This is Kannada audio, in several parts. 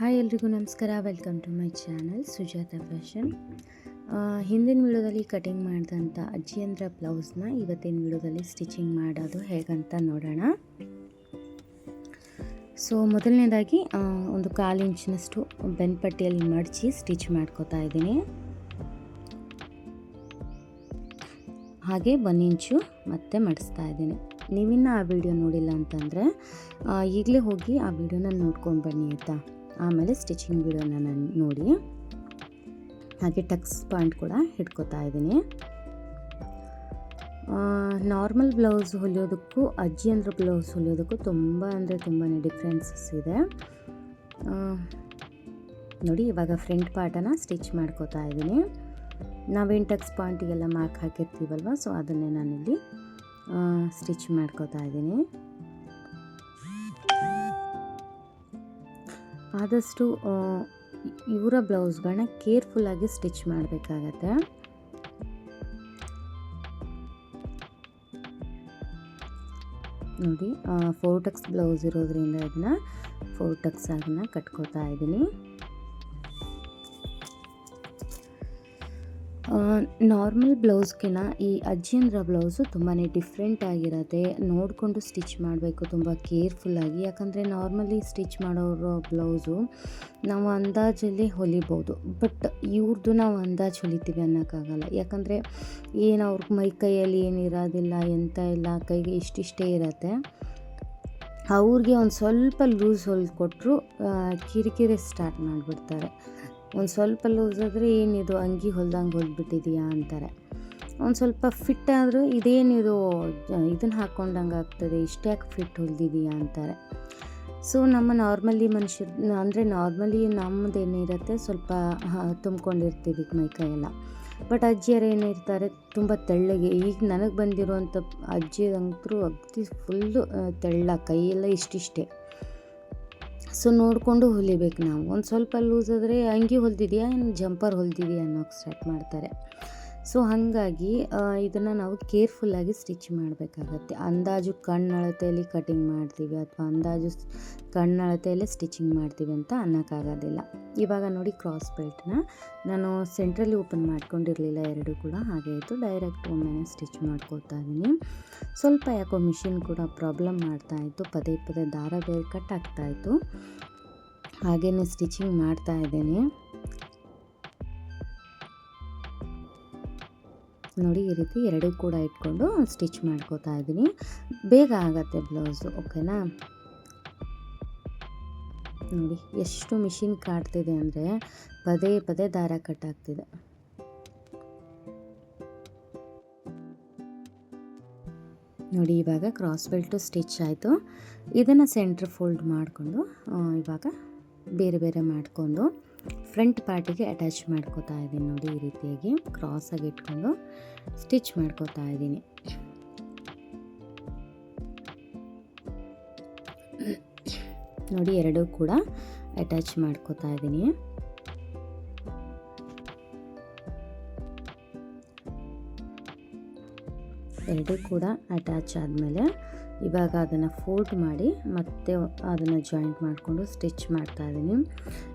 ಹಾಯ್ ಎಲ್ರಿಗೂ ನಮಸ್ಕಾರ. Welcome to my channel Sujata fashion ಹಿಂದಿನ ವಿಡಿಯೋದಲ್ಲಿ ಕಟಿಂಗ್ ಮಾಡಿದಂಥ ಅಜ್ಜಿಯಂದ್ರ ಬ್ಲೌಸ್ನ ಇವತ್ತಿನ ವಿಡಿಯೋದಲ್ಲಿ ಸ್ಟಿಚಿಂಗ್ ಮಾಡೋದು ಹೇಗಂತ ನೋಡೋಣ. ಸೊ ಮೊದಲನೇದಾಗಿ ಒಂದು ಕಾಲು ಇಂಚಿನಷ್ಟು ಬೆನ್ಪಟ್ಟಿಯಲ್ಲಿ ಮಡಚಿ ಸ್ಟಿಚ್ ಮಾಡ್ಕೋತಾ ಇದ್ದೀನಿ. ಹಾಗೆ ಒನ್ ಇಂಚು ಮತ್ತೆ ಮಡಿಸ್ತಾ ಇದ್ದೀನಿ. ನೀವಿನ್ನೂ ಆ ವಿಡಿಯೋ ನೋಡಿಲ್ಲ ಅಂತಂದರೆ ಈಗಲೇ ಹೋಗಿ ಆ ವಿಡಿಯೋನ ನೋಡ್ಕೊಂಡು ಬನ್ನಿ ಆಯಿತಾ? ಆಮೇಲೆ ಸ್ಟಿಚಿಂಗ್ ವಿಡಿಯೋನ ನಾನು ನೋಡಿ ಹಾಗೆ ಟಕ್ಸ್ ಪಾಯಿಂಟ್ ಕೂಡ ಹಿಡ್ಕೊತಾ ಇದ್ದೀನಿ. ನಾರ್ಮಲ್ ಬ್ಲೌಸ್ ಹೊಲಿಯೋದಕ್ಕೂ, ಅಜ್ಜಿ ಅಂದ್ರೆ ಬ್ಲೌಸ್ ಹೊಲಿಯೋದಕ್ಕೂ ತುಂಬ ಅಂದರೆ ತುಂಬಾ ಡಿಫ್ರೆನ್ಸಸ್ ಇದೆ. ನೋಡಿ ಇವಾಗ ಫ್ರಂಟ್ ಪಾರ್ಟನ್ನು ಸ್ಟಿಚ್ ಮಾಡ್ಕೋತಾ ಇದ್ದೀನಿ. ನಾವೇನು ಟಕ್ಸ್ ಪಾಯಿಂಟಿಗೆಲ್ಲ ಮಾರ್ಕ್ ಹಾಕಿರ್ತೀವಲ್ವ ಸೊ ಅದನ್ನೇ ನಾನಿಲ್ಲಿ ಸ್ಟಿಚ್ ಮಾಡ್ಕೋತಾ ಇದ್ದೀನಿ. ಆದಷ್ಟು ಇವರ ಬ್ಲೌಸ್ಗಳನ್ನ ಕೇರ್ಫುಲ್ಲಾಗಿ ಸ್ಟಿಚ್ ಮಾಡಬೇಕಾಗತ್ತೆ. ನೋಡಿ ಫೋರ್ ಟಕ್ಸ್ ಬ್ಲೌಸ್ ಇರೋದ್ರಿಂದ ಇದನ್ನ ಫೋರ್ ಟಕ್ಸ್ ಆಗನ್ನ ಕಟ್ಕೋತಾ ಇದ್ದೀನಿ ನಾರ್ಮಲ್ ಬ್ಲೌಸ್ಗಿನ ಈ ಅಜ್ಜಿಯಂದ್ರ ಬ್ಲೌಸು ತುಂಬಾ ಡಿಫ್ರೆಂಟ್ ಆಗಿರುತ್ತೆ. ನೋಡಿಕೊಂಡು ಸ್ಟಿಚ್ ಮಾಡಬೇಕು, ತುಂಬ ಕೇರ್ಫುಲ್ಲಾಗಿ ಯಾಕಂದರೆ ನಾರ್ಮಲಿ ಸ್ಟಿಚ್ ಮಾಡೋರ ಬ್ಲೌಸು ನಾವು ಅಂದಾಜಲ್ಲಿ ಹೊಲಿಬೋದು. ಬಟ್ ಇವ್ರದ್ದು ನಾವು ಅಂದಾಜು ಹೊಲಿತೀವಿ ಅನ್ನೋಕ್ಕಾಗಲ್ಲ. ಯಾಕಂದರೆ ಏನು ಅವ್ರ ಮೈ ಕೈಯಲ್ಲಿ ಏನಿರೋದಿಲ್ಲ ಎಂತ ಇಲ್ಲ, ಕೈಗೆ ಇಷ್ಟಿಷ್ಟೇ ಇರತ್ತೆ. ಅವ್ರಿಗೆ ಒಂದು ಸ್ವಲ್ಪ ಲೂಸ್ ಹೊಲ್ಕೊಟ್ರು ಕಿರಿಕಿರಿ ಸ್ಟಾರ್ಟ್ ಮಾಡಿಬಿಡ್ತಾರೆ. ಒಂದು ಸ್ವಲ್ಪ ಲೂಸ್ ಆದರೆ ಏನಿದು ಅಂಗಿ ಹೊಲ್ದಂಗೆ ಹೊಲ್ಬಿಟ್ಟಿದೆಯಾ ಅಂತಾರೆ. ಒಂದು ಸ್ವಲ್ಪ ಫಿಟ್ ಆದರೂ ಇದೇನಿದು ಇದನ್ನು ಹಾಕ್ಕೊಂಡಂಗೆ ಆಗ್ತದೆ, ಇಷ್ಟ್ಯಾಕೆ ಫಿಟ್ ಹೊಲ್ದಿದೆಯಾ ಅಂತಾರೆ. ಸೊ ನಮ್ಮ ನಾರ್ಮಲಿ ಮನುಷ್ಯರು, ಅಂದರೆ ನಾರ್ಮಲಿ ನಮ್ಮದೇನಿರುತ್ತೆ ಸ್ವಲ್ಪ ತುಂಬ್ಕೊಂಡಿರ್ತೀವಿ ಮೈಕೈಯೆಲ್ಲ ಬಟ್ ಅಜ್ಜಿಯರು ಏನಿರ್ತಾರೆ ತುಂಬ ತೆಳ್ಳಗೆ, ಈಗ ನನಗೆ ಬಂದಿರುವಂಥ ಅಜ್ಜಿ ಅಂತೂ ಅಗ್ದಿ ಫುಲ್ಲು ತೆಳ್ಳ, ಕೈಯೆಲ್ಲ ಇಷ್ಟಿಷ್ಟೇ. ಸೊ ನೋಡಿಕೊಂಡು ಹೊಲಿಬೇಕು ನಾವು. ಒಂದು ಸ್ವಲ್ಪ ಲೂಸ್ ಆದರೆ ಅಂಗಿ ಹೊಲ್ದಿದೆಯಾ? ಏನು ಜಂಪರ್ ಹೊಲ್ದಿದೆಯಾ ಅನ್ನೋಕೆ ಸ್ಟಾರ್ಟ್ ಮಾಡ್ತಾರೆ. ಸೊ ಹಾಗಾಗಿ ಇದನ್ನು ನಾವು ಕೇರ್ಫುಲ್ಲಾಗಿ ಸ್ಟಿಚ್ ಮಾಡಬೇಕಾಗತ್ತೆ. ಅಂದಾಜು ಕಣ್ಣಳತೆಯಲ್ಲಿ ಕಟಿಂಗ್ ಮಾಡ್ತೀವಿ ಅಥವಾ ಅಂದಾಜು ಕಣ್ಣಳತೆಯಲ್ಲಿ ಸ್ಟಿಚಿಂಗ್ ಮಾಡ್ತೀವಿ ಅಂತ ಅನ್ನೋಕ್ಕಾಗೋದಿಲ್ಲ. ಇವಾಗ ನೋಡಿ ಕ್ರಾಸ್ ಬೆಲ್ಟ್ನ ನಾನು ಸೆಂಟ್ರಲ್ಲಿ ಓಪನ್ ಮಾಡ್ಕೊಂಡಿರಲಿಲ್ಲ ಎರಡೂ ಕೂಡ, ಹಾಗೆ ಇತ್ತು ಡೈರೆಕ್ಟ್ ಒಮ್ಮೆನೇ ಸ್ಟಿಚ್ ಮಾಡ್ಕೊತಾ ಇದ್ದೀನಿ ಸ್ವಲ್ಪ ಯಾಕೋ ಮಿಷಿನ್ ಕೂಡ ಪ್ರಾಬ್ಲಮ್ ಮಾಡ್ತಾ ಇತ್ತು, ಪದೇ ಪದೇ ದಾರ ಬೇರೆ ಕಟ್ ಆಗ್ತಾಯಿತ್ತು ಹಾಗೆಯೇ ಸ್ಟಿಚಿಂಗ್ ಮಾಡ್ತಾ ಇದ್ದೀನಿ. ನೋಡಿ ಈ ರೀತಿ ಎರಡೂ ಕೂಡ ಇಟ್ಕೊಂಡು ಸ್ಟಿಚ್ ಮಾಡ್ಕೋತಾ ಇದ್ದೀನಿ. ಬೇಗ ಆಗತ್ತೆ ಬ್ಲೌಸು, ಓಕೆನಾ? ನೋಡಿ, ಎಷ್ಟು ಮಿಷಿನ್ ಕಾಡ್ತಿದೆ ಅಂದರೆ ಪದೇ ಪದೇ ದಾರ ಕಟ್ ಆಗ್ತಿದೆ ನೋಡಿ, ಇವಾಗ ಕ್ರಾಸ್ ಬೆಲ್ಟು ಸ್ಟಿಚ್ ಆಯಿತು. ಇದನ್ನು ಸೆಂಟ್ರ್ ಫೋಲ್ಡ್ ಮಾಡಿಕೊಂಡು ಇವಾಗ ಬೇರೆ ಬೇರೆ ಮಾಡಿಕೊಂಡು ಫ್ರಂಟ್ ಪಾರ್ಟಿಗೆ ಅಟ್ಯಾಚ್ ಮಾಡ್ಕೋತಾ ಇದ್ದೀನಿ ನೋಡಿ ಈ ರೀತಿಯಾಗಿ. ಕ್ರಾಸಾಗಿ ಇಟ್ಕೊಂಡು ಸ್ಟಿಚ್ ಮಾಡ್ಕೋತಾ ಇದ್ದೀನಿ. ನೋಡಿ ಎರಡೂ ಕೂಡ ಅಟ್ಯಾಚ್ ಮಾಡ್ಕೋತಾ ಇದ್ದೀನಿ. ಎರಡೂ ಕೂಡ ಅಟ್ಯಾಚ್ ಆದಮೇಲೆ ಇವಾಗ ಅದನ್ನು ಫೋಲ್ಡ್ ಮಾಡಿ ಮತ್ತೆ ಅದನ್ನು ಜಾಯಿಂಟ್ ಮಾಡಿಕೊಂಡು ಸ್ಟಿಚ್ ಮಾಡ್ತಾ ಇದ್ದೀನಿ.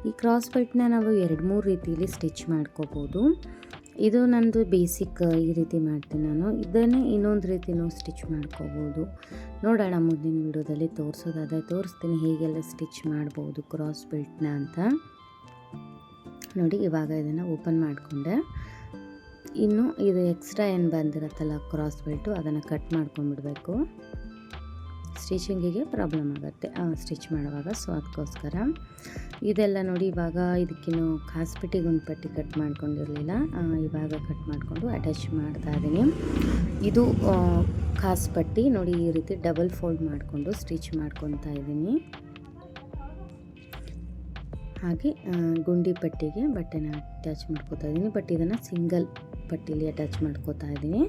ಈ ಕ್ರಾಸ್ ಬೆಲ್ಟ್ನ ನಾವು ಎರಡು ಮೂರು ರೀತಿಯಲ್ಲಿ ಸ್ಟಿಚ್ ಮಾಡ್ಕೋಬೋದು. ಇದು ನಂದು ಬೇಸಿಕ್ ಈ ರೀತಿ ಮಾಡ್ತೀನಿ ನಾನು. ಇದನ್ನೇ ಇನ್ನೊಂದು ರೀತಿನೂ ಸ್ಟಿಚ್ ಮಾಡ್ಕೋಬೋದು. ನೋಡೋಣ ಮುಂದಿನ ವಿಡಿಯೋದಲ್ಲಿ ತೋರಿಸೋದಾದರೆ ತೋರಿಸ್ತೀನಿ ಹೇಗೆಲ್ಲ ಸ್ಟಿಚ್ ಮಾಡ್ಬೋದು ಕ್ರಾಸ್ ಬೆಲ್ಟ್ನ ಅಂತ. ನೋಡಿ, ಇವಾಗ ಇದನ್ನು ಓಪನ್ ಮಾಡಿಕೊಂಡೆ. ಇನ್ನು ಇದು ಎಕ್ಸ್ಟ್ರಾ ಏನು ಬಂದಿರುತ್ತಲ್ಲ ಕ್ರಾಸ್ ಬೆಲ್ಟು ಅದನ್ನು ಕಟ್ ಮಾಡ್ಕೊಂಡ್ಬಿಡ್ಬೇಕು. ಸ್ಟಿಚಿಂಗಿಗೆ ಪ್ರಾಬ್ಲಮ್ ಆಗುತ್ತೆ. ಸ್ಟಿಚ್ ಮಾಡುವಾಗ, ಸೊ ಅದಕ್ಕೋಸ್ಕರ ಇದೆಲ್ಲ ನೋಡಿ ಇವಾಗ ಇದಕ್ಕಿನ್ನು ಒಂದು ಗುಂಡ್ಪಟ್ಟಿ ಕಟ್ ಮಾಡ್ಕೊಂಡಿರಲಿಲ್ಲ. ಇವಾಗ ಕಟ್ ಮಾಡಿಕೊಂಡು ಅಟ್ಯಾಚ್ ಮಾಡ್ತಾ ಇದ್ದೀನಿ. ಇದು ಕಾಸ್ಪಟ್ಟಿ ನೋಡಿ ಈ ರೀತಿ ಡಬಲ್ ಫೋಲ್ಡ್ ಮಾಡಿಕೊಂಡು ಸ್ಟಿಚ್ ಮಾಡ್ಕೊತಾ ಇದ್ದೀನಿ. ಹಾಗೆ ಗುಂಡಿ ಪಟ್ಟಿಗೆ ಬಟ್ಟೆನ ಅಟ್ಯಾಚ್ ಮಾಡ್ಕೋತಾ ಇದ್ದೀನಿ. ಬಟ್ ಇದನ್ನು ಸಿಂಗಲ್ ಪಟ್ಟಿಲಿ ಅಟ್ಯಾಚ್ ಮಾಡ್ಕೋತಾ ಇದ್ದೀನಿ.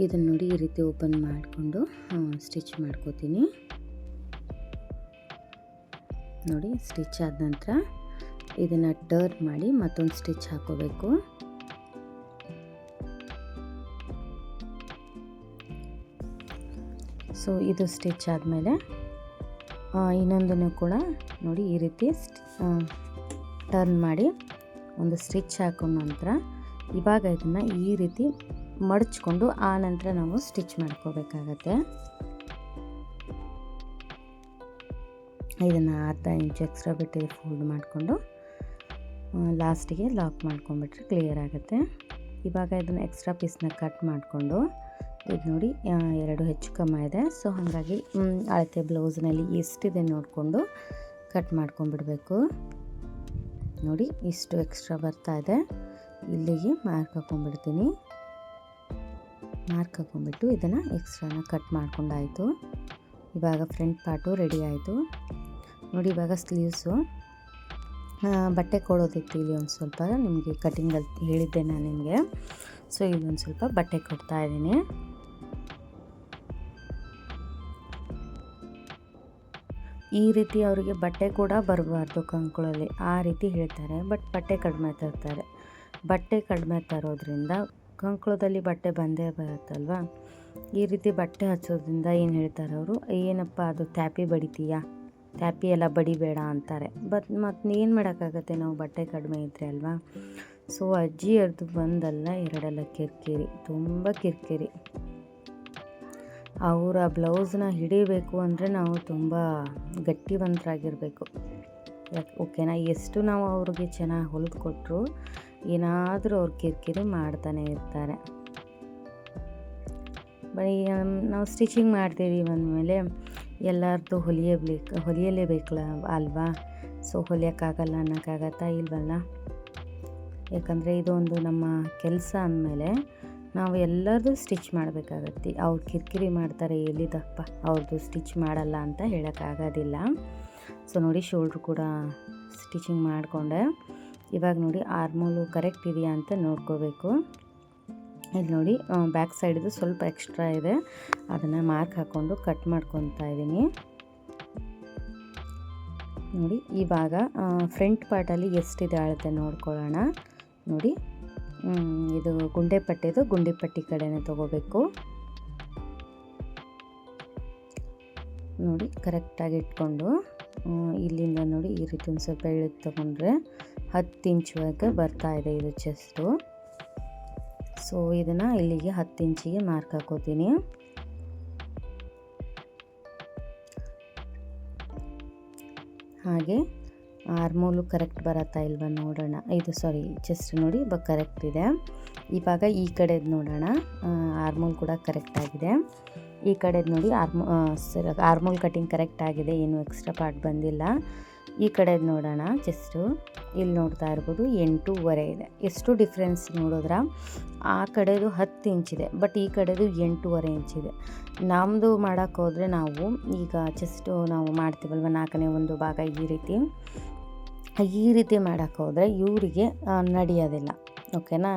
ಇದನ್ನು ನೋಡಿ ಈ ರೀತಿ ಓಪನ್ ಮಾಡಿಕೊಂಡು ಸ್ಟಿಚ್ ಮಾಡ್ಕೋತೀನಿ. ನೋಡಿ ಸ್ಟಿಚ್ ಆದ ನಂತರ ಇದನ್ನು ಟರ್ನ್ ಮಾಡಿ ಮತ್ತೊಂದು ಸ್ಟಿಚ್ ಹಾಕೋಬೇಕು. ಸೊ ಇದು ಸ್ಟಿಚ್ ಆದಮೇಲೆ ಇನ್ನೊಂದನ್ನು ಕೂಡ ನೋಡಿ ಈ ರೀತಿ ಟರ್ನ್ ಮಾಡಿ ಒಂದು ಸ್ಟಿಚ್ ಹಾಕೊಂಡ ನಂತರ ಇವಾಗ ಇದನ್ನು ಈ ರೀತಿ ಮಡಚ್ಕೊಂಡು ಆ ನಂತರ ನಾವು ಸ್ಟಿಚ್ ಮಾಡ್ಕೋಬೇಕಾಗತ್ತೆ. ಇದನ್ನು ಅರ್ಧ ಇಂಚ್ ಎಕ್ಸ್ಟ್ರಾ ಬಿಟ್ಟು ಫೋಲ್ಡ್ ಮಾಡಿಕೊಂಡು ಲಾಸ್ಟಿಗೆ ಲಾಕ್ ಮಾಡ್ಕೊಂಬಿಟ್ರೆ ಕ್ಲಿಯರ್ ಆಗುತ್ತೆ. ಇವಾಗ ಇದನ್ನು ಎಕ್ಸ್ಟ್ರಾ ಪೀಸ್ನ ಕಟ್ ಮಾಡಿಕೊಂಡು, ಇದು ನೋಡಿ ಎರಡು ಹೆಚ್ಚು ಕಮ್ಮ ಇದೆ. ಸೊ, ಹಾಗಾಗಿ ಅಳತೆ ಬ್ಲೌಸ್ನಲ್ಲಿ ಎಷ್ಟಿದೆ ನೋಡಿಕೊಂಡು ಕಟ್ ಮಾಡ್ಕೊಂಬಿಡ್ಬೇಕು ನೋಡಿ, ಇಷ್ಟು ಎಕ್ಸ್ಟ್ರಾ ಬರ್ತಾ ಇದೆ. ಇಲ್ಲಿಗೆ ಮಾರ್ಕ್ ಹಾಕೊಂಡ್ಬಿಡ್ತೀನಿ. ಮಾರ್ಕ್ ಹಾಕೊಂಡ್ಬಿಟ್ಟು ಇದನ್ನು ಎಕ್ಸ್ಟ್ರಾನ ಕಟ್ ಮಾಡ್ಕೊಂಡಾಯಿತು. ಇವಾಗ ಫ್ರಂಟ್ ಪಾರ್ಟು ರೆಡಿ ಆಯಿತು. ನೋಡಿ ಇವಾಗ ಸ್ಲೀವ್ಸು. ಬಟ್ಟೆ ಕೊಡೋದಿತ್ತು ಇಲ್ಲಿ ಒಂದು ಸ್ವಲ್ಪ ನಿಮಗೆ ಕಟಿಂಗಲ್ಲಿ ಹೇಳಿದ್ದೆ ನಾನು ನಿಮಗೆ. ಸೊ ಇಲ್ಲೊಂದು ಸ್ವಲ್ಪ ಬಟ್ಟೆ ಕೊಡ್ತಾ ಇದ್ದೀನಿ. ಈ ರೀತಿ ಅವರಿಗೆ ಬಟ್ಟೆ ಕೂಡ ಬರಬಾರ್ದು ಕಂಕುಳಲ್ಲಿ. ಆ ರೀತಿ ಹೇಳ್ತಾರೆ, ಬಟ್ ಬಟ್ಟೆ ಕಡಿಮೆ ತರ್ತಾರೆ. ಬಟ್ಟೆ ಕಡಿಮೆ ತರೋದ್ರಿಂದ ಕಂಕುಳದಲ್ಲಿ ಬಟ್ಟೆ ಬಂದೇ ಬರುತ್ತಲ್ವಾ? ಈ ರೀತಿ ಬಟ್ಟೆ ಹಚ್ಚೋದ್ರಿಂದ ಏನು ಹೇಳ್ತಾರೆ ಅವರು? ಏನಪ್ಪ ಅದು ತ್ಯಾಪಿ ಬಡಿತೀಯಾ? ತ್ಯಾಪಿ ಎಲ್ಲ ಬಡಿಬೇಡ ಅಂತಾರೆ. ಬಟ್ ಮತ್ತು ಏನು ಮಾಡೋಕ್ಕಾಗತ್ತೆ ನಾವು ಬಟ್ಟೆ ಕಡಿಮೆ ಇದ್ದರೆ ಅಲ್ವಾ? ಸೊ ಅಜ್ಜಿ ಅವ್ರದ್ದು ಬಂದಲ್ಲ ಎರಡೆಲ್ಲ ಕಿರ್ಕಿರಿ, ತುಂಬ ಕಿರ್ಕಿರಿ. ಅವರ ಬ್ಲೌಸ್ನ ಹಿಡಿಬೇಕು ಅಂದರೆ ನಾವು ತುಂಬ ಗಟ್ಟಿವಂತರಾಗಿರಬೇಕು. ಓಕೆನಾ ಎಷ್ಟು ನಾವು ಅವ್ರಿಗೆ ಚೆನ್ನಾಗಿ ಹೊಲಿದು ಕೊಟ್ಟರು ಏನಾದರೂ ಅವ್ರು ಕಿರಿಕಿರಿ ಮಾಡ್ತಾನೆ ಇರ್ತಾರೆ. ಬರೀ ನಾವು ಸ್ಟಿಚಿಂಗ್ ಮಾಡ್ತೀವಿ ಅಂದಮೇಲೆ ಎಲ್ಲರದ್ದು ಹೊಲಿಯಬೇಕು, ಹೊಲಿಯಲೇಬೇಕಲ್ಲ ಅಲ್ವಾ? ಸೊ, ಹೊಲಿಯೋಕ್ಕಾಗಲ್ಲ ಅನ್ನೋಕ್ಕಾಗತ್ತಾ ಇಲ್ವಲ್ಲ? ಯಾಕಂದರೆ ಇದೊಂದು ನಮ್ಮ ಕೆಲಸ ಅಂದಮೇಲೆ ನಾವು ಎಲ್ಲರದು ಸ್ಟಿಚ್ ಮಾಡಬೇಕಾಗತ್ತೆ. ಅವ್ರು ಕಿರಿಕಿರಿ ಮಾಡ್ತಾರೆ, ಎಲ್ಲಿದಪ್ಪ ಅವ್ರದ್ದು ಸ್ಟಿಚ್ ಮಾಡಲ್ಲ ಅಂತ ಹೇಳೋಕ್ಕಾಗೋದಿಲ್ಲ. ಸೊ, ನೋಡಿ, ಶೋಲ್ಡ್ರ್ ಕೂಡ ಸ್ಟಿಚಿಂಗ್ ಮಾಡಿಕೊಂಡೆ. ಇವಾಗ ನೋಡಿ ಆರ್ಮೋಲು ಕರೆಕ್ಟ್ ಇದೆಯಾ ಅಂತ ನೋಡ್ಕೋಬೇಕು. ಇಲ್ಲಿ ನೋಡಿ ಬ್ಯಾಕ್ ಸೈಡ್ದು ಸ್ವಲ್ಪ ಎಕ್ಸ್ಟ್ರಾ ಇದೆ. ಅದನ್ನು ಮಾರ್ಕ್ ಹಾಕ್ಕೊಂಡು ಕಟ್ ಮಾಡ್ಕೊತಾ ಇದ್ದೀನಿ. ನೋಡಿ, ಇವಾಗ ಫ್ರಂಟ್ ಪಾರ್ಟಲ್ಲಿ ಎಷ್ಟಿದೆ ಅಳತೆ ನೋಡ್ಕೊಳ್ಳೋಣ. ನೋಡಿ ಇದು ಗುಂಡೆ ಪಟ್ಟಿದು ಗುಂಡಿ ಪಟ್ಟಿ ಕಡೆನೇ ತಗೋಬೇಕು. ನೋಡಿ, ಕರೆಕ್ಟಾಗಿ ಇಟ್ಕೊಂಡು ಇಲ್ಲಿಂದ ನೋಡಿ ಈ ರೀತಿ ಒಂದು ಸ್ವಲ್ಪ ಇಳಿದು ತಗೊಂಡ್ರೆ ಹತ್ತು ಬರ್ತಾ ಇದೆ ಇದು ಚೆಸ್ಟು ಸೊ ಇದನ್ನು ಇಲ್ಲಿಗೆ ಹತ್ತು ಇಂಚಿಗೆ ಮಾರ್ಕ್ ಹಾಕೋತೀನಿ. ಹಾಗೆ ಆರ್ಮೋಲು ಕರೆಕ್ಟ್ ಬರತ್ತಾ ಇಲ್ವಾ ನೋಡೋಣ. ಇದು ಸಾರಿ ಚೆಸ್ಟ್ ನೋಡಿ ಇವಾಗ ಕರೆಕ್ಟ್ ಇದೆ. ಇವಾಗ ಈ ಕಡೆದು ನೋಡೋಣ. ಆರ್ಮೋಲ್ ಕೂಡ ಕರೆಕ್ಟ್ ಆಗಿದೆ. ಈ ಕಡೆದು ನೋಡಿ ಆರ್ಮೋ ಆರ್ಮೋಲ್ ಕಟಿಂಗ್ ಕರೆಕ್ಟ್ ಆಗಿದೆ. ಏನು ಎಕ್ಸ್ಟ್ರಾ ಪಾರ್ಟ್ ಬಂದಿಲ್ಲ. ಈ ಕಡೆದು ನೋಡೋಣ ಜಸ್ಟು ಇಲ್ಲಿ ನೋಡ್ತಾ ಇರ್ಬೋದು ಎಂಟೂವರೆ ಇದೆ. ಎಷ್ಟು ಡಿಫ್ರೆನ್ಸ್ ನೋಡಿದ್ರೆ? ಆ ಕಡೆದು ಹತ್ತು ಇಂಚಿದೆ ಬಟ್ ಈ ಕಡೆದು ಎಂಟೂವರೆ ಇಂಚಿದೆ ನಮ್ಮದು ಮಾಡೋಕ್ಕೆ ಹೋದರೆ ನಾವು ಈಗ ಜಸ್ಟು ನಾವು ಮಾಡ್ತೀವಲ್ವ ನಾಲ್ಕನೇ ಒಂದು ಭಾಗ ಈ ರೀತಿ? ಈ ರೀತಿ ಮಾಡೋಕ್ಕೆ ಹೋದರೆ ಇವರಿಗೆ ನಡೆಯೋದಿಲ್ಲ. ಓಕೆನಾ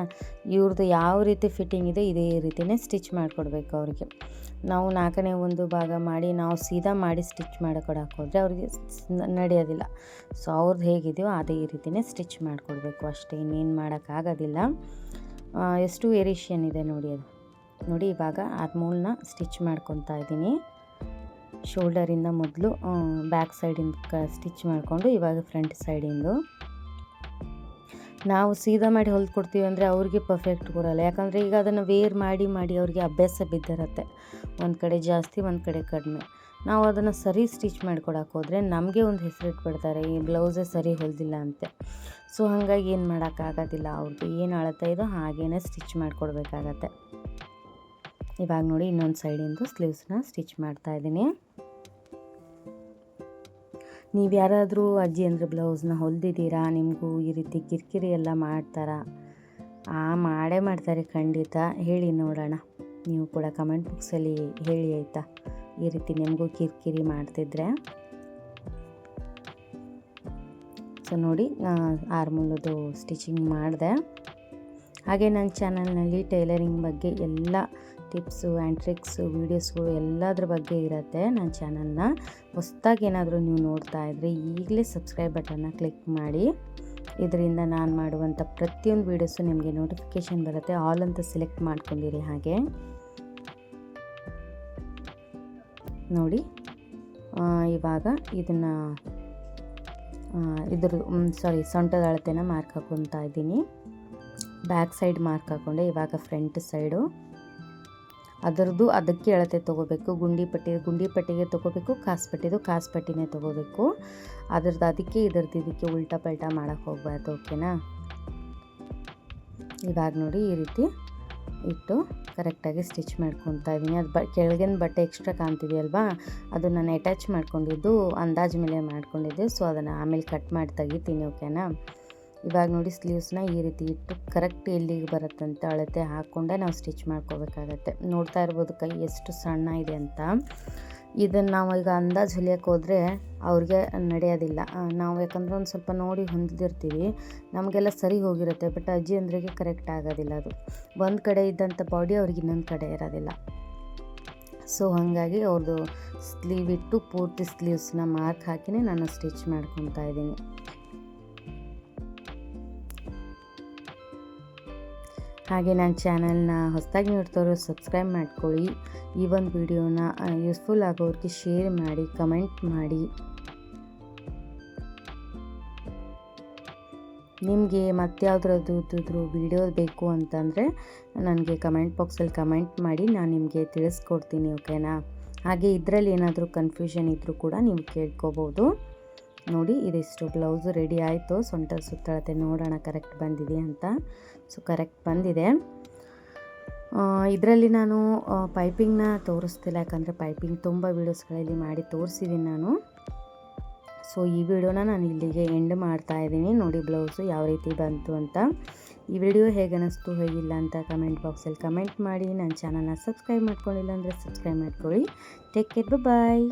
ಇವ್ರದ್ದು ಯಾವ ರೀತಿ ಫಿಟ್ಟಿಂಗ್ ಇದೆ, ಇದೇ ರೀತಿಯೇ ಸ್ಟಿಚ್ ಮಾಡಿಕೊಡ್ಬೇಕು ಅವ್ರಿಗೆ. ನಾವು ನಾಲ್ಕನೇ ಒಂದು ಭಾಗ ಮಾಡಿ, ನಾವು ಸೀದಾ ಮಾಡಿ ಸ್ಟಿಚ್ ಮಾಡಿಕೊಡಕ್ಕೆ ಹೋದರೆ ಅವ್ರಿಗೆ ನಡೆಯೋದಿಲ್ಲ. ಸೊ ಅವ್ರದ್ದು ಹೇಗಿದೆಯೋ ಅದೇ ರೀತಿಯೇ ಸ್ಟಿಚ್ ಮಾಡಿಕೊಡ್ಬೇಕು. ಅಷ್ಟೇ, ಇನ್ನೇನು ಮಾಡೋಕ್ಕಾಗೋದಿಲ್ಲ ಎಷ್ಟು ವೇರಿಯೇಷನ್ ಇದೆ ನೋಡಿ ಅದು. ನೋಡಿ, ಇವಾಗ ಆರ್ಮೋಲ್ನ ಸ್ಟಿಚ್ ಮಾಡ್ಕೊತಾ ಇದ್ದೀನಿ. ಶೋಲ್ಡರಿಂದ ಮೊದಲು ಬ್ಯಾಕ್ ಸೈಡಿಂದ ಸ್ಟಿಚ್ ಮಾಡಿಕೊಂಡು ಇವಾಗ ಫ್ರಂಟ್ ಸೈಡಿಂದು ನಾವು ಸೀದಾ ಮಾಡಿ ಹೊಲ್ದು ಕೊಡ್ತೀವಿ ಅಂದರೆ ಅವ್ರಿಗೆ ಪರ್ಫೆಕ್ಟ್ ಕೊಡೋಲ್ಲ ಯಾಕಂದರೆ ಈಗ ಅದನ್ನು ವೇರ್ ಮಾಡಿ ಮಾಡಿ ಅವ್ರಿಗೆ ಅಭ್ಯಾಸ ಬಿದ್ದಿರತ್ತೆ. ಒಂದು ಕಡೆ ಜಾಸ್ತಿ, ಒಂದು ಕಡೆ ಕಡಿಮೆ. ನಾವು ಅದನ್ನು ಸರಿ ಸ್ಟಿಚ್ ಮಾಡಿಕೊಡಕ್ಕೆ ಹೋದರೆ ನಮಗೆ ಒಂದು ಹೆಸರಿಟ್ಬಿಡ್ತಾರೆ ಈ ಬ್ಲೌಸೇ ಸರಿ ಹೊಲ್ದಿಲ್ಲ ಅಂತೆ. ಸೊ ಹಾಗಾಗಿ ಏನು ಮಾಡೋಕ್ಕಾಗೋದಿಲ್ಲ ಅವ್ರದ್ದು ಏನು ಅಳತೆ ಇದೋ ಹಾಗೇ ಸ್ಟಿಚ್ ಮಾಡಿಕೊಡ್ಬೇಕಾಗತ್ತೆ. ಇವಾಗ ನೋಡಿ ಇನ್ನೊಂದು ಸೈಡಿಂದು ಸ್ಲೀವ್ಸ್ನ ಸ್ಟಿಚ್ ಮಾಡ್ತಾ ಇದ್ದೀನಿ. ನೀವು ಯಾರಾದರೂ ಅಜ್ಜಿ ಅಂದರೆ ಬ್ಲೌಸ್ನ ಹೊಲಿದಿದ್ದೀರಾ? ನಿಮಗೂ ಈ ರೀತಿ ಕಿರಿಕಿರಿ ಎಲ್ಲ ಮಾಡ್ತಾರಾ? ಆ ಮಾಡೇ ಮಾಡ್ತಾರೆ ಖಂಡಿತ. ಹೇಳಿ ನೋಡೋಣ. ನೀವು ಕೂಡ ಕಮೆಂಟ್ ಬಾಕ್ಸಲ್ಲಿ ಹೇಳಿ ಆಯಿತಾ? ಈ ರೀತಿ ನಿಮಗೂ ಕಿರಿಕಿರಿ ಮಾಡ್ತಿದ್ರೆ. ಸೊ ನೋಡಿ ಆರ್ಮೂಲದು ಸ್ಟಿಚಿಂಗ್ ಮಾಡಿದೆ. ಹಾಗೆ ನನ್ನ ಚಾನಲ್ನಲ್ಲಿ ಟೈಲರಿಂಗ್ ಬಗ್ಗೆ ಎಲ್ಲ ಟಿಪ್ಸು ಆ್ಯಂಡ್ ಟ್ರಿಕ್ಸು, ವೀಡಿಯೋಸ್ಗಳು ಎಲ್ಲದ್ರ ಬಗ್ಗೆ ಇರುತ್ತೆ ನನ್ನ ಚಾನಲ್ನ. ಹೊಸ್ದಾಗಿ ಏನಾದರೂ ನೀವು ನೋಡ್ತಾ ಇದ್ದರೆ ಈಗಲೇ ಸಬ್ಸ್ಕ್ರೈಬ್ ಬಟನ್ನ ಕ್ಲಿಕ್ ಮಾಡಿ. ಇದರಿಂದ ನಾನು ಮಾಡುವಂಥ ಪ್ರತಿಯೊಂದು ವೀಡಿಯೋಸು ನಿಮಗೆ ನೋಟಿಫಿಕೇಷನ್ ಬರುತ್ತೆ, ಆಲ್ ಅಂತ ಸೆಲೆಕ್ಟ್ ಮಾಡ್ಕೊಂಡಿರಿ ಹಾಗೆ. ನೋಡಿ ಇವಾಗ ಇದನ್ನು ಇದ್ರ ಸಾರಿ ಸೊಂಟದ ಅಳತೆನ ಮಾರ್ಕ್ ಹಾಕೊತಾ ಇದ್ದೀನಿ. ಬ್ಯಾಕ್ ಸೈಡ್ ಮಾರ್ಕ್ ಹಾಕೊಂಡೆ, ಇವಾಗ ಫ್ರಂಟ್ ಸೈಡು ಅದರದ್ದು ಅದಕ್ಕೆ ಅಳತೆ ತೊಗೋಬೇಕು. ಗುಂಡಿ ಪಟ್ಟಿ, ಗುಂಡಿ ಪಟ್ಟಿಗೆ ತೊಗೋಬೇಕು, ಕಾಸು ಪಟ್ಟಿನೇ ತೊಗೋಬೇಕು. ಅದ್ರದ್ದು ಅದಕ್ಕೆ ಇದರದ್ದು ಇದಕ್ಕೆ ಉಲ್ಟಾ ಪಲ್ಟಾ ಮಾಡೋಕ್ಕೆ ಹೋಗ್ಬಾರ್ದು, ಓಕೆನಾ? ಇವಾಗ ನೋಡಿ ಈ ರೀತಿ ಇಟ್ಟು ಕರೆಕ್ಟಾಗಿ ಸ್ಟಿಚ್ ಮಾಡ್ಕೊತಾ ಇದ್ದೀನಿ. ಅದು ಬ, ಕೆಳಗಿನ ಬಟ್ಟೆ ಎಕ್ಸ್ಟ್ರಾ ಕಾಣ್ತಿದೆಯಲ್ವಾ? ಅದು ನಾನು ಅಟ್ಯಾಚ್ ಮಾಡ್ಕೊಂಡಿದ್ದು ಅಂದಾಜು ಮೇಲೆ ಮಾಡ್ಕೊಂಡಿದ್ದೆ. ಸೊ ಅದನ್ನು ಆಮೇಲೆ ಕಟ್ ಮಾಡಿ ತೆಗಿತೀನಿ, ಓಕೆನಾ? ಇವಾಗ ನೋಡಿ ಸ್ಲೀವ್ಸ್ನ ಈ ರೀತಿ ಇಟ್ಟು ಕರೆಕ್ಟ್ ಎಲ್ಲಿಗೆ ಬರುತ್ತಂತ ಅಳತೆ ಹಾಕ್ಕೊಂಡೇ ನಾವು ಸ್ಟಿಚ್ ಮಾಡ್ಕೋಬೇಕಾಗತ್ತೆ. ನೋಡ್ತಾ ಇರ್ಬೋದು ಕೈ ಎಷ್ಟು ಸಣ್ಣ ಇದೆ ಅಂತ. ಇದನ್ನು ನಾವು ಈಗ ಅಂದಾಜು ಹೊಲಿಯೋಕೆ ಹೋದರೆ ಅವ್ರಿಗೆ ನಡೆಯೋದಿಲ್ಲ. ನಾವು ಯಾಕಂದರೆ ಒಂದು ಸ್ವಲ್ಪ ನೋಡಿ ಹೊಂದಿರ್ತೀವಿ ನಮಗೆಲ್ಲ ಸರಿ ಹೋಗಿರುತ್ತೆ ಬಟ್ ಅಜ್ಜಿ ಅಂದ್ರಿಗೆ ಕರೆಕ್ಟ್ ಆಗೋದಿಲ್ಲ ಅದು. ಒಂದು ಕಡೆ ಇದ್ದಂಥ ಬಾಡಿ ಅವ್ರಿಗೆ ಇನ್ನೊಂದು ಕಡೆ ಇರೋದಿಲ್ಲ. ಸೊ ಹಾಗಾಗಿ ಅವ್ರದ್ದು ಸ್ಲೀವ್ ಇಟ್ಟು ಪೂರ್ತಿ ಸ್ಲೀವ್ಸ್ನ ಮಾರ್ಕ್ ಹಾಕಿನೇ ನಾನು ಸ್ಟಿಚ್ ಮಾಡ್ಕೊತಾ ಇದ್ದೀನಿ. ಹಾಗೆ ನನ್ನ ಚಾನಲ್ನ ಹೊಸದಾಗಿ ನೋಡ್ತವ್ರು ಸಬ್ಸ್ಕ್ರೈಬ್ ಮಾಡ್ಕೊಳ್ಳಿ. ಈ ಒಂದು ವಿಡಿಯೋನ ಯೂಸ್ಫುಲ್ ಆಗೋರಿಗೆ ಶೇರ್ ಮಾಡಿ ಕಮೆಂಟ್ ಮಾಡಿ. ನಿಮಗೆ ಮತ್ಯಾವ್ದ್ರದ್ದು ವಿಡಿಯೋ ಬೇಕು ಅಂತಂದರೆ ನನಗೆ ಕಮೆಂಟ್ ಬಾಕ್ಸಲ್ಲಿ ಕಮೆಂಟ್ ಮಾಡಿ, ನಾನು ನಿಮಗೆ ತಿಳಿಸ್ಕೊಡ್ತೀನಿ ಓಕೆನಾ ಹಾಗೆ ಇದರಲ್ಲಿ ಏನಾದರೂ ಕನ್ಫ್ಯೂಷನ್ ಇದ್ದರೂ ಕೂಡ ನೀವು ಕೇಳ್ಕೊಬೋದು. ನೋಡಿ, ಇದಿಷ್ಟು ಬ್ಲೌಸು ರೆಡಿ ಆಯಿತು. ಸೊಂಟ ಸುತ್ತಳತೆ ನೋಡೋಣ ಕರೆಕ್ಟ್ ಬಂದಿದೆ ಅಂತ. ಸೊ ಕರೆಕ್ಟ್ ಬಂದಿದೆ. ಇದರಲ್ಲಿ ನಾನು ಪೈಪಿಂಗ್ನ ತೋರಿಸ್ತಿಲ್ಲ. ಯಾಕಂದರೆ ಪೈಪಿಂಗ್ ತುಂಬ ವೀಡಿಯೋಸ್ಗಳಲ್ಲಿ ಮಾಡಿ ತೋರಿಸಿದ್ದೀನಿ ನಾನು. ಸೊ ಈ ವಿಡಿಯೋನ ನಾನು ಇಲ್ಲಿಗೆ ಎಂಡ್ ಮಾಡ್ತಾ ಇದ್ದೀನಿ. ನೋಡಿ ಬ್ಲೌಸು ಯಾವ ರೀತಿ ಬಂತು ಅಂತ. ಈ ವಿಡಿಯೋ ಹೇಗೆ ಹೇಗಿಲ್ಲ ಅಂತ ಕಮೆಂಟ್ ಬಾಕ್ಸಲ್ಲಿ ಕಮೆಂಟ್ ಮಾಡಿ. ನನ್ನ ಚಾನಲ್ನ ಸಬ್ಸ್ಕ್ರೈಬ್ ಮಾಡ್ಕೊಂಡಿಲ್ಲ ಅಂದರೆ ಸಬ್ಸ್ಕ್ರೈಬ್ ಮಾಡ್ಕೊಳ್ಳಿ. Take care bye